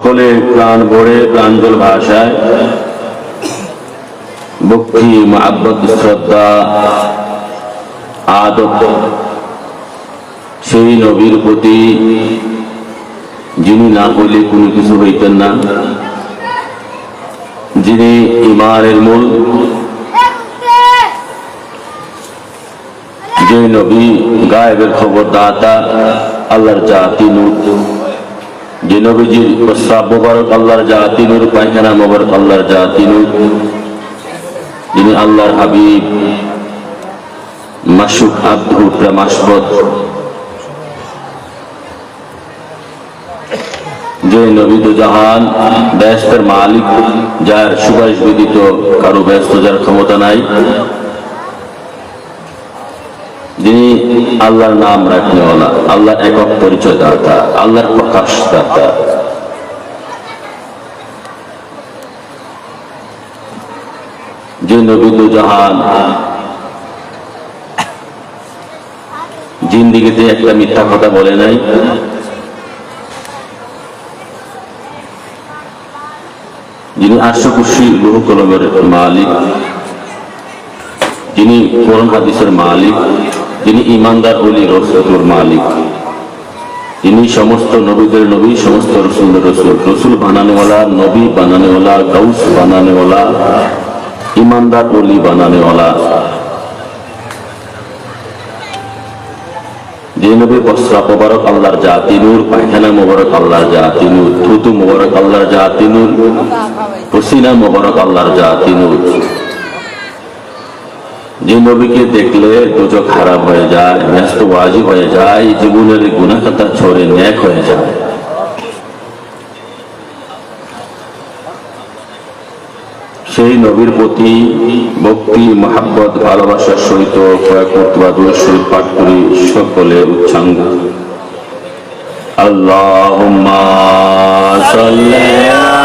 সকলে প্রাণ ভরে প্রাঞ্জল ভাষায় ভক্তি, মহাব্বত, শ্রদ্ধা আদত সেই নবীর প্রতি যিনি না হইলে কোনো কিছু হইতেন না। যিনি ইমানের মূল। যে নবী গায়েবের খবর দাতা আল্লাহর জাতি নূর। যে নবীজির প্রস্রাব মোবারক আল্লাহর জাতি নূর, পায়খানা মোবারক আল্লাহর জাতি নূর। যিনি আল্লাহর হাবিব, মাসুক আব্দু প্রেমাসবদ যে নবীদ জাহান, ব্যস্তের মালিক, যার সুভাষ বিদিত কারও ব্যস্ত যার ক্ষমতা নাই। যিনি আল্লাহর নাম রাখনেওয়ালা আল্লাহর একক পরিচয় দাতা আল্লাহর প্রকাশ দাতা যে নবীদ জাহান জিন্দিগিতে একটা মিথ্যা কথা বলে নাই। যিনি আটশো কুশি বহু কলমের মালিক। যিনি কোরআন হাদিসের মালিক। যিনি ইমানদার অলি রসুর মালিক। তিনি সমস্ত নবীদের নবী, সমস্ত রসুলের রসুল। রসুল বানানেওয়ালা, নবী বানানেওয়ালা গৌস বানানেওয়ালা, ইমানদার অলি বানানেওয়ালা। যে নবী প্রস্রাব মোবারক আল্লাহর জাতি, নূর, পায়খানা মোবারক আল্লাহর যা তিনুর থুতু মোবারক আল্লাহর জাতি তিনুর পসিনা মোবারক আল্লাহর জাতি, নূর। যে নবীকে দেখলে দুচোখ খারাপ হয়ে যায় ব্যস্ত বাজি হয়ে যায়, জীবনের গুণাখাতা ছড়ে ন্যাক হয়ে যায়। সেই নবীর প্রতি ভক্তি, মহাব্বত, ভালোবাসার সহিত সহিত পাঠ করি সকলে উচ্ছাঙ্গ। আল্লাহুম্মা সাল্লি আলা